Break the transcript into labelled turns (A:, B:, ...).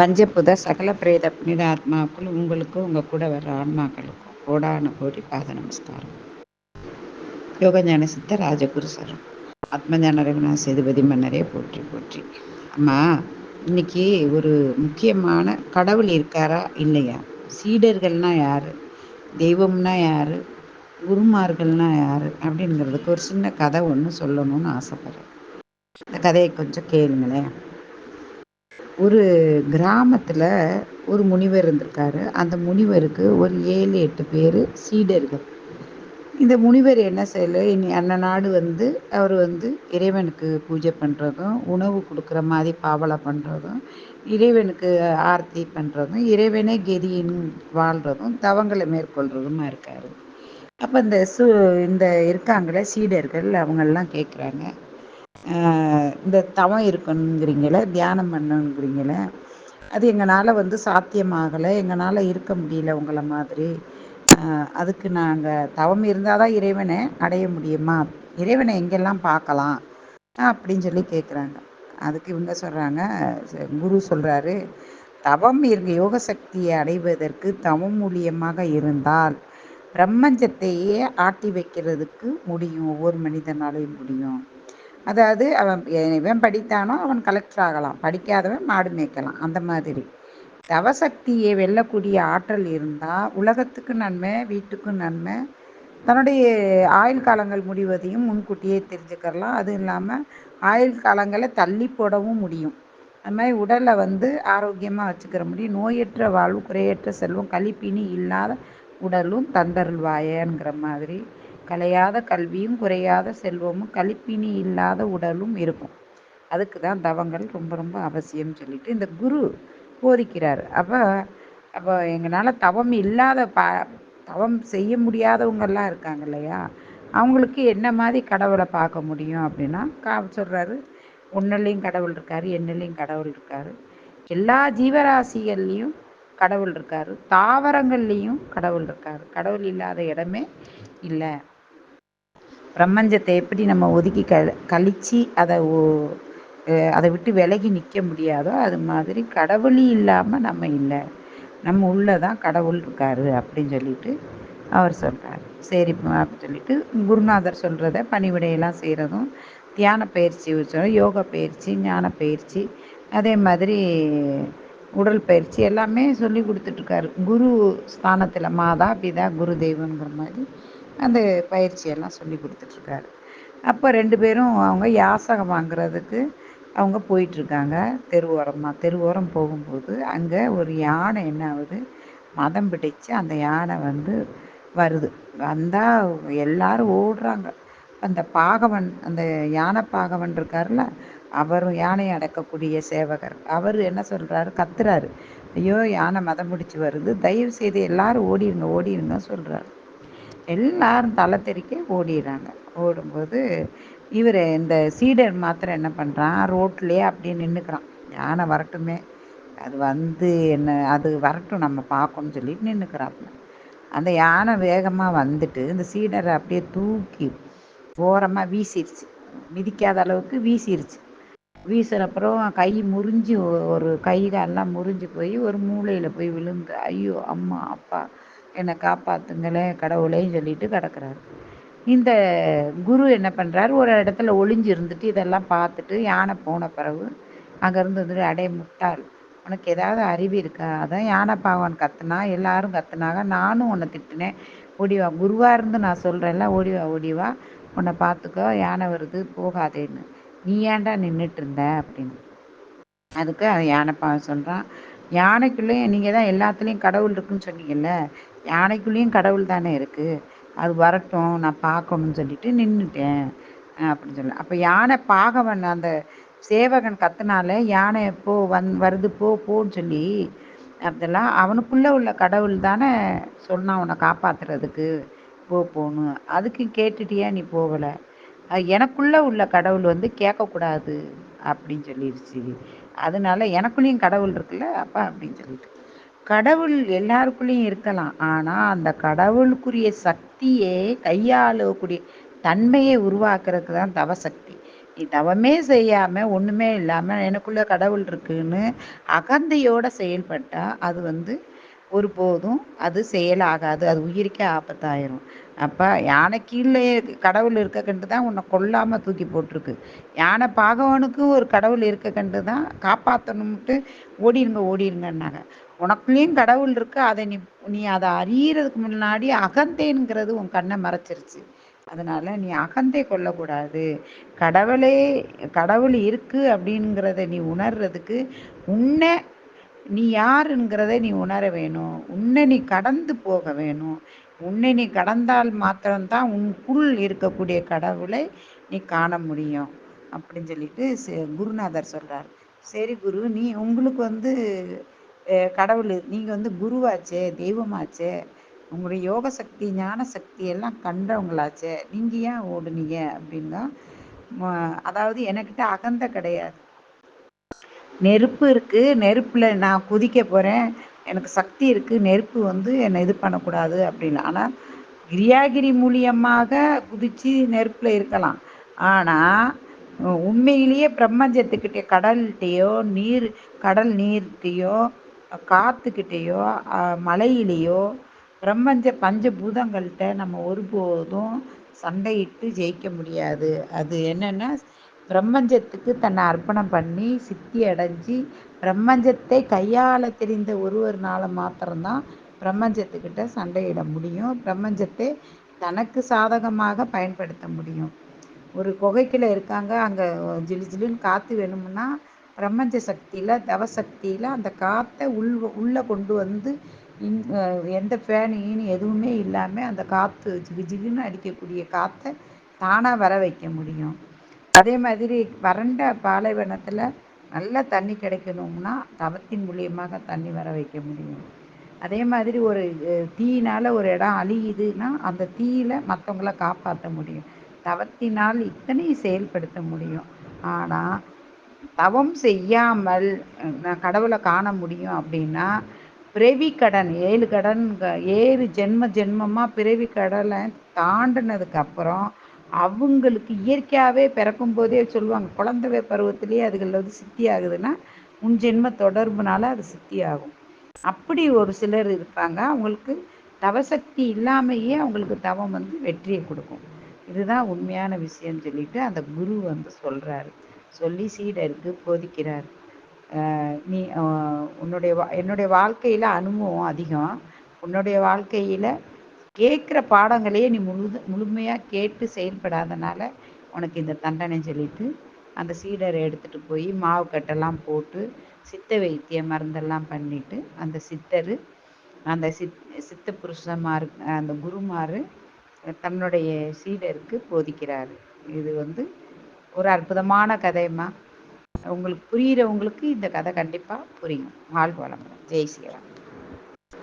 A: பஞ்சபூத சகல பிரேத புனித ஆத்மாக்கள் உங்களுக்கும் உங்கள் கூட வர்ற ஆன்மாக்களுக்கும் கோடான கோடி பாத நமஸ்காரம். யோகஞான சித்த ராஜகுரு சரம் ஆத்மஞான ரகுநாத சேதுபதி மன்னரே போற்றி போற்றி. அம்மா இன்னைக்கு ஒரு முக்கியமான கடவுள் இருக்காரா இல்லையா? சீடர்கள்னா யாரு? தெய்வம்னா யாரு? குருமார்கள்னா யாரு? அப்படிங்கிறதுக்கு ஒரு சின்ன கதை ஒன்று சொல்லணும்னு ஆசைப்படுறேன். இந்த கதையை கொஞ்சம் கேளுங்களேன். ஒரு கிராமத்தில் ஒரு முனிவர் இருந்திருக்காரு. அந்த முனிவருக்கு ஒரு ஏழு எட்டு பேர் சீடர்கள். இந்த முனிவர் என்ன செய்யல? இனி அன்ன நாடு வந்து அவர் வந்து இறைவனுக்கு பூஜை பண்ணுறதும் உணவு கொடுக்குற மாதிரி பாவலை பண்ணுறதும் இறைவனுக்கு ஆர்த்தி பண்ணுறதும் இறைவனே கெதியின் வாழ்கிறதும் தவங்களை மேற்கொள்கிறதுமா இருக்கார். அப்போ இந்த சு இந்த இருக்காங்களே சீடர்கள் அவங்கெல்லாம் கேட்குறாங்க இந்த தவம் இருக்கணுங்கிறீங்களே தியானம் பண்ணுங்கிறீங்கள அது எங்களால் வந்து சாத்தியமாகலை எங்களால் இருக்க முடியல உங்களை மாதிரி. அதுக்கு நாங்கள் தவம் இருந்தால் தான் இறைவனை அடைய முடியுமா? இறைவனை எங்கெல்லாம் பார்க்கலாம்? அப்படின்னு சொல்லி கேட்குறாங்க அதுக்கு இவங்க சொல்கிறாங்க குரு சொல்கிறாரு தவம் இருங்க யோக சக்தியை அடைவதற்கு தவம் மூலியமாக இருந்தால் பிரம்மஞ்சத்தையே ஆட்டி வைக்கிறதுக்கு முடியும் ஒவ்வொரு மனிதனாலையும் முடியும். அதாவது அவன் இவன் படித்தானோ அவன் கலெக்டர் ஆகலாம். படிக்காதவன் மாடு மேய்க்கலாம். அந்த மாதிரி. தவசக்தியை வெல்லக்கூடிய ஆற்றல் இருந்தால் உலகத்துக்கு நன்மை வீட்டுக்கும் நன்மை. தன்னுடைய ஆயுள் காலங்கள் முடிவதையும் முன்கூட்டியே தெரிஞ்சுக்கிறலாம். அதுவும் இல்லாமல் ஆயுள் காலங்களை தள்ளி போடவும் முடியும். அது மாதிரி உடலை வந்து ஆரோக்கியமாக வச்சுக்கிற முடியும். நோயற்ற வாழ்வு குறையற்ற செல்வம் கழிப்பினி இல்லாத உடலும் தந்தருள்வாயங்கிற மாதிரி கலையாத கல்வியும் குறையாத செல்வமும் கழிப்பினி இல்லாத உடலும் இருக்கும். அதுக்கு தான் தவங்கள் ரொம்ப ரொம்ப அவசியம் சொல்லிட்டு இந்த குரு போதிக்கிறார். அப்போ அப்போ எங்களால் தவம் இல்லாத ப தவம் செய்ய முடியாதவங்கெல்லாம் இருக்காங்க இல்லையா? அவங்களுக்கு என்ன மாதிரி கடவுளை பார்க்க முடியும் அப்படின்னா கா சொல்கிறாரு உன்னிலையும் கடவுள் இருக்கார் என்னிலையும் கடவுள் இருக்கார். எல்லா ஜீவராசிகள்லேயும் கடவுள் இருக்கார். தாவரங்கள்லேயும் கடவுள் இருக்கார். கடவுள் இல்லாத இடமே இல்லை. பிரபஞ்சத்தை எப்படி நம்ம ஒதுக்கி க கழித்து அதை அதை விட்டு விலகி நிற்க முடியாதோ அது மாதிரி கடவுள் இல்லாமல் நம்ம இல்லை. நம்ம உள்ளே தான் கடவுள் இருக்கார் அப்படின்னு சொல்லிட்டு அவர் சொல்கிறார் சரி அப்படின்னு சொல்லிட்டு குருநாதர் சொல்கிறத பணிவிடையெல்லாம் செய்கிறதும் தியான பயிற்சி வச்சோம் யோகா பயிற்சி ஞான பயிற்சி அதே மாதிரி உடல் பயிற்சி எல்லாமே சொல்லி கொடுத்துட்ருக்காரு குரு ஸ்தானத்தில் மாதா பிதா குரு தெய்வங்கிற மாதிரி அந்த பயிற்சியெல்லாம் சொல்லி கொடுத்துட்ருக்காரு. அப்போ ரெண்டு பேரும் அவங்க யாசகம் வாங்குறதுக்கு அவங்க போயிட்டுருக்காங்க தெருவோரமாக தெருவோரம் போகும்போது அங்கே ஒரு யானை என்ன ஆகுது? மதம் பிடிச்சு அந்த யானை வந்து வருது. வந்தால் எல்லாரும் ஓடுறாங்க. அந்த பாகவன் அந்த யானை பாகவன் இருக்கார்ல அவரும் யானையை அடக்கக்கூடிய சேவகர். அவர் என்ன சொல்கிறாரு கத்துறாரு. ஐயோ யானை மதம் பிடிச்சி வருது. தயவு செய்து எல்லாரும் ஓடிடுங்க ஓடிடுங்க சொல்கிறாரு எல்லாரும் தலை தெறிக்க ஓடிடுறாங்க ஓடும்போது இவர் இந்த சீடர் மாத்திரம் என்ன பண்ணுறான் ரோட்லேயே அப்படியே நின்றுக்கிறான் யானை வரட்டுமே. அது வந்து என்ன அது வரட்டும் நம்ம பார்க்கணும்னு சொல்லிட்டு நின்றுக்கிறாப்புல அந்த யானை வேகமாக வந்துட்டு இந்த சீடரை அப்படியே தூக்கி ஓரமாக வீசிருச்சு. மிதிக்காத அளவுக்கு வீசிருச்சு. வீசுகிறப்புறம் கை முறிஞ்சு ஒரு கை காலெலாம் முறிஞ்சு போய் ஒரு மூளையில் போய் விழுந்து ஐயோ அம்மா அப்பா என்னை காப்பாற்றுங்களேன் கடவுளேன்னு சொல்லிட்டு கிடக்குறாரு. இந்த குரு என்ன பண்ணுறாரு ஒரு இடத்துல ஒளிஞ்சு இருந்துட்டு இதெல்லாம் பார்த்துட்டு யானை போன பிறகு அங்கேருந்து வந்துட்டு அடைய முட்டாள் உனக்கு ஏதாவது அறிவு இருக்கா? அதான் யானை பாவன் கத்துனா எல்லாரும் கத்துனாங்க. நானும் உன்னை திட்டினேன். ஓடிவா குருவாக இருந்து நான் சொல்கிறேன்ல ஓடிவா ஓடிவா. உன்னை பார்த்துக்கோ யானை வருது போகாதேன்னு. நீ ஏன்டா நின்றுட்டு இருந்த? அப்படின்னு. அதுக்கு யானை பாவன் சொல்கிறான் யானைக்குள்ளேயும் நீங்கள் தான் எல்லாத்துலேயும் கடவுள் இருக்குன்னு சொன்னீங்கல்ல? யானைக்குள்ளேயும் கடவுள் தானே இருக்குது அது வரட்டும் நான் பார்க்கணும்னு சொல்லிட்டு நின்றுட்டேன் அப்படின்னு சொல்லி. அப்போ யானை பாகவன் அந்த சேவகன் கத்துனால யானை போ வந் வருது போ போன்னு சொல்லி அப்படிலாம் அவனுக்குள்ளே உள்ள கடவுள் தானே சொன்னான் உன்னை காப்பாற்றுறதுக்கு போ போகணும் அதுக்கு கேட்டுட்டியா நீ போகலை? எனக்குள்ளே உள்ள கடவுள் வந்து கேட்கக்கூடாது அப்படின்னு சொல்லிடுச்சு அதனால எனக்குள்ளேயும் கடவுள் இருக்குல்ல அப்பா அப்படின்னு சொல்லிட்டு. கடவுள் எல்லாருக்குள்ளேயும் இருக்கலாம். ஆனால் அந்த கடவுளுக்குரிய சக்தியை கையாளக்கூடிய தன்மையை உருவாக்குறதுக்கு தான் தவசக்தி நீ தவமே செய்யாமல் ஒன்றுமே இல்லாமல் எனக்குள்ளே கடவுள் இருக்குன்னு அகந்தையோடு செயல்பட்டால் அது வந்து ஒருபோதும் அது செயலாகாது. அது உயிருக்கே ஆபத்தாயிரும். அப்போ யானை கீழே கடவுள் இருக்க கண்டு தான் உன்னை கொல்லாமல் தூக்கி போட்டிருக்கு. யானை பாகவனுக்கும் ஒரு கடவுள் இருக்க கண்டு தான் காப்பாற்றணும்ட்டு ஓடிருங்க ஓடிருங்கன்னாங்க. உனக்குள்ளேயும் கடவுள் இருக்கு. அதை நீ நீ அதை அறியறதுக்கு முன்னாடி அகந்தேங்கிறது உன் கண்ணை மறைச்சிருச்சு. அதனால நீ அகந்தை கொள்ளக்கூடாது கடவுளே கடவுள் இருக்கு அப்படிங்கிறத நீ உணர்றதுக்கு உன்னை நீ யாருங்கிறத நீ உணர வேணும். உன்னை நீ கடந்து போக வேணும். உன்னை நீ கடந்தால் மாத்திரம்தான் உனக்குள் இருக்கக்கூடிய கடவுளை நீ காண முடியும். அப்படின்னு சொல்லிட்டு குருநாதர் சொல்கிறார் சரி குரு நீ உங்களுக்கு வந்து கடவுள் நீங்கள் வந்து குருவாச்சே தெய்வமாச்சே. உங்களுடைய யோக சக்தி ஞான சக்தி எல்லாம் கண்டவங்களாச்சே. நீங்கள் ஏன் ஓடுனீங்க? அப்படின்னா அதாவது என்கிட்ட அகந்த கிடையாது. நெருப்பு இருக்குது நெருப்பில் நான் குதிக்க போகிறேன் எனக்கு சக்தி இருக்குது நெருப்பு வந்து என்னை இது பண்ணக்கூடாது அப்படின்னு. ஆனால் கிரியாகிரி மூலியமாக குதித்து நெருப்பில் இருக்கலாம். ஆனால் உண்மையிலேயே பிரம்மஞ்சத்துக்கிட்டே கடல்கிட்டேயோ நீர் கடல் நீர்கிட்டயோ காற்றுக்கிட்டேயோ மலையிலேயோ பிரம்மஞ்ச பஞ்சபூதங்கள்கிட்ட நம்ம ஒருபோதும் சண்டையிட்டு ஜெயிக்க முடியாது. அது என்னென்னா பிரம்மஞ்சத்துக்கு தன்னை அர்ப்பணம் பண்ணி சித்தி அடைஞ்சி பிரம்மஞ்சத்தை கையாள தெரிந்த ஒருவர்னால மாத்திரம்தான் பிரம்மஞ்சத்துக்கிட்ட சண்டையிட முடியும். பிரம்மஞ்சத்தை தனக்கு சாதகமாக பயன்படுத்த முடியும். ஒரு குகைக்குள்ள இருக்காங்க. அங்கே ஜிலு ஜிலுன்னு காற்று வேணும்னா பிரம்மஞ்ச சக்தியில் தவசக்தியில் அந்த காற்றை உள் உள்ளே கொண்டு வந்து எந்த ஃபேனு ஈனு எதுவுமே இல்லாமல் அந்த காற்று ஜிகு ஜிகுன்னு அடிக்கக்கூடிய காற்றை தானாக வர வைக்க முடியும். அதே மாதிரி வறண்ட பாலைவனத்தில் நல்ல தண்ணி கிடைக்கணும்னா தவத்தின் மூலியமாக தண்ணி வர வைக்க முடியும். அதே மாதிரி ஒரு தீயினால் ஒரு இடம் அழியுதுன்னா அந்த தீயில் மற்றவங்கள காப்பாற்ற முடியும். தவத்தினால் இத்தனையும் செயல்படுத்த முடியும். ஆனால் தவம் செய்யாமல் நான் கடவுளை காண முடியும் அப்படின்னா பிறவி கடன் ஏழு கடன் ஏழு ஜென்ம ஜென்மமாக பிறவி கடலை தாண்டினதுக்கு அப்புறம் அவங்களுக்கு இயற்கையாகவே பிறக்கும் போதே சொல்லுவாங்க குழந்தை பருவத்திலேயே அதுகள் வந்து சித்தி ஆகுதுன்னா உன் ஜென்ம தொடர்புனால அது சித்தி ஆகும். அப்படி ஒரு சிலர் இருப்பாங்க அவங்களுக்கு தவசக்தி இல்லாமையே அவங்களுக்கு தவம் வந்து வெற்றியை கொடுக்கும். இதுதான் உண்மையான விஷயம்னு சொல்லிட்டு அந்த குரு வந்து சொல்கிறாரு சொல்லி சீடருக்கு போதிக்கிறார். நீ உன்னுடைய என்னுடைய வாழ்க்கையில் அனுபவம் அதிகம். உன்னுடைய வாழ்க்கையில் கேட்குற பாடங்களையே நீ முழு முழுமையாக கேட்டு செயல்படாதனால உனக்கு இந்த தண்டனை சொல்லிட்டு அந்த சீடரை எடுத்துகிட்டு போய் மாவு கட்டெல்லாம் போட்டு சித்த வைத்திய மருந்தெல்லாம் பண்ணிட்டு அந்த சித்தர் அந்த சித் சித்த புருஷமாரு அந்த குருமார் தன்னுடைய சீடருக்கு போதிக்கிறாரு. இது வந்து ஒரு அற்புதமான கதைமா உங்களுக்கு புரியிறவங்களுக்கு இந்த கதை கண்டிப்பாக புரியும். வாழ் வளமுடன். ஜெய் ஸ்ரீராம்.